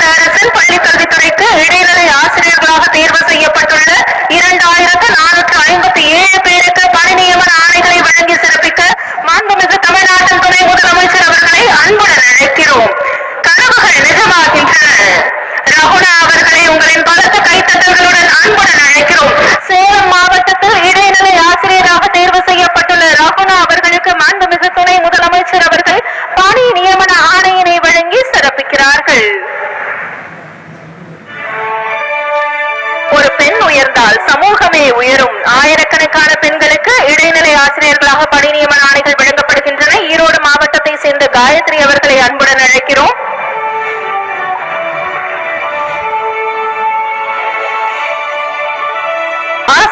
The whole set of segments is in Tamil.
Ahora, pero...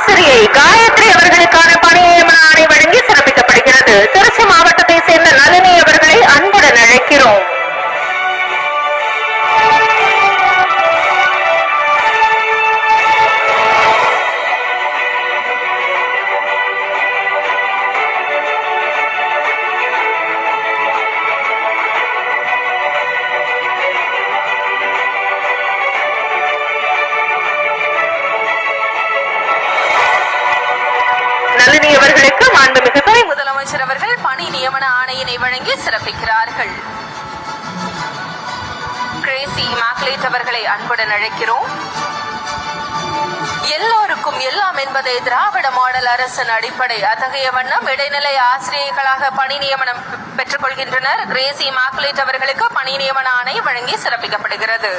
ஆசிரியை காயத்ரி அவர்களுக்கான பணி ஆணை வழங்கி சிறப்பிக்கப்படுகிறது. திருச்சி மாவட்டத்தை சேர்ந்த நளினி அவர்களை அன்புடன் அழைக்கிறோம். அழைக்கிறோம். எல்லோருக்கும் எல்லாம் என்பதே திராவிட மாடல் அரசின் அடிப்படை அத்தகைய வண்ணம் இடைநிலை ஆசிரியர்களாக பணி நியமனம் பெற்றுக் கொள்கின்றனர். கிரேசி மாக்குலேட் அவர்களுக்கு பணி நியமன ஆணை வழங்கி சிறப்பிக்கப்படுகிறது.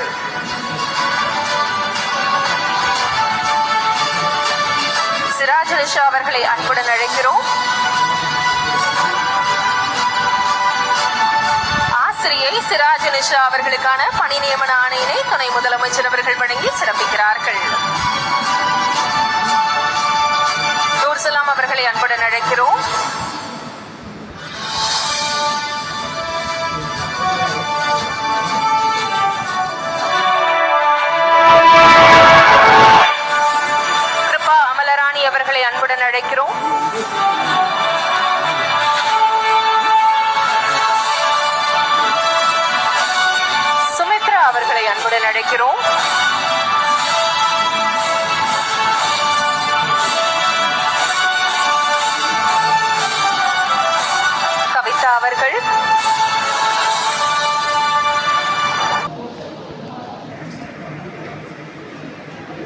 சிராஜ் நிஷா அவர்களை அன்புடன் அழைக்கிறோம். ஆசிரியை சிராஜ் நிஷா அவர்களுக்கான பணி நியமன ஆணையினை துணை முதலமைச்சர் அவர்கள் வழங்கி சிறப்பிக்கிறார்கள். நூர்சலாம் அவர்களை அன்புடன் அழைக்கிறோம். கிருபா அமலராணி அவர்களை அன்புடன் அழைக்கிறோம். மாணவர்கள்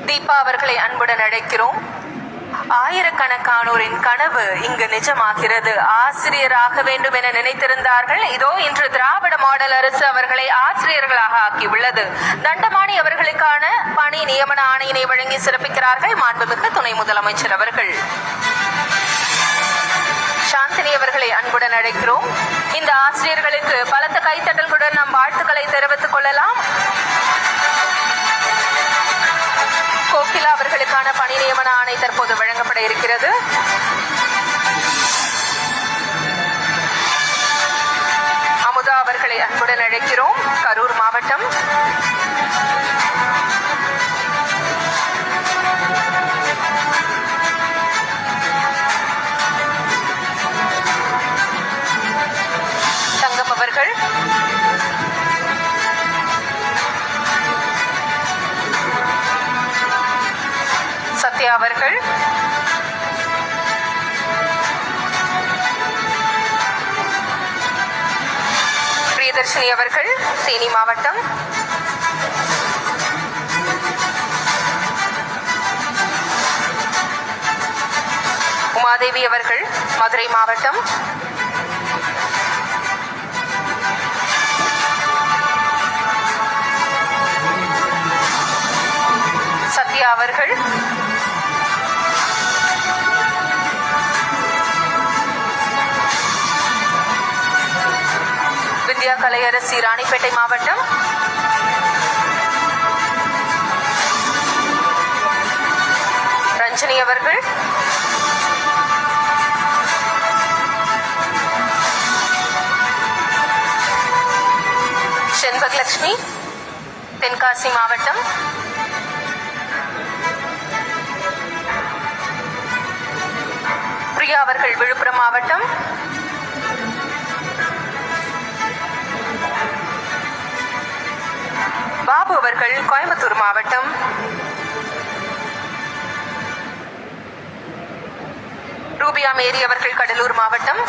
தீபா அவர்களை அன்புடன் அழைக்கிறோம். ஆயிரக்கணக்கானோரின் கனவு இங்கு நிஜமாகிறது. ஆசிரியராக வேண்டும் என நினைத்திருந்தார்கள். இதோ இன்று திராவிட மாடல் அரசு அவர்களை ஆசிரியர்களாக ஆக்கியுள்ளது. தண்டமானி அவர்களுக்கான பணி நியமன ஆணையினை வழங்கி சிறப்பிக்கிறார்கள். மாண்புமிகு துணை முதலமைச்சர் அவர்கள். சாந்தினி அவர்களை அன்புடன் அழைக்கிறோம். இந்த ஆசிரியர்களுக்கு பலத்த கைத்தட்டல்களுடன் நம் வாழ்த்துக்களை தெரிவித்துக் கொள்ளலாம். கோகிலா அவர்களுக்கான பணி நியமன ஆணை தற்போது வழங்கப்பட இருக்கிறது. சத்யா அவர்கள். பிரியதர்ஷினி அவர்கள் தேனி மாவட்டம். உமாதேவி அவர்கள் மதுரை மாவட்டம். சத்யா அவர்கள். வித்யா கலையரசி ராணிப்பேட்டை மாவட்டம். ரஞ்சனி அவர்கள். செண்பகலட்சுமி தென்காசி மாவட்டம். பிரியா அவர்கள் விழுப்புரம் மாவட்டம். பாபு அவர்கள் கோயம்புத்தூர் மாவட்டம். ரூபியா மேரி அவர்கள் கடலூர் மாவட்டம்.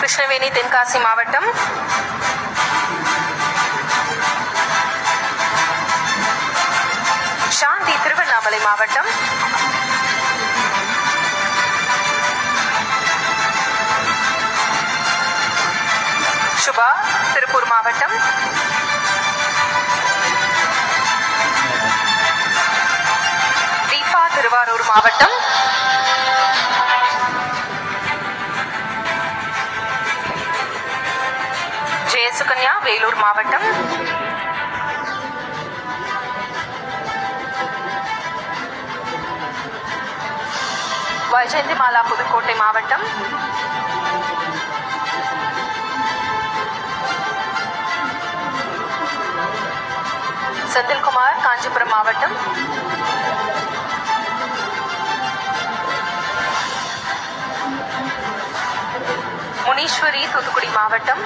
கிருஷ்ணவேணி தென்காசி மாவட்டம். சாந்தி திருவண்ணாமலை மாவட்டம். சுபா திருப்பூர் மாவட்டம். தீபா திருவாரூர் மாவட்டம். ஜெயசுகன்யா வேலூர் மாவட்டம். வைஜெயந்திமாலா புதுக்கோட்டை மாவட்டம். செந்தில்குமார் காஞ்சிபுரம் மாவட்டம். முனீஸ்வரி தூத்துக்குடி மாவட்டம்.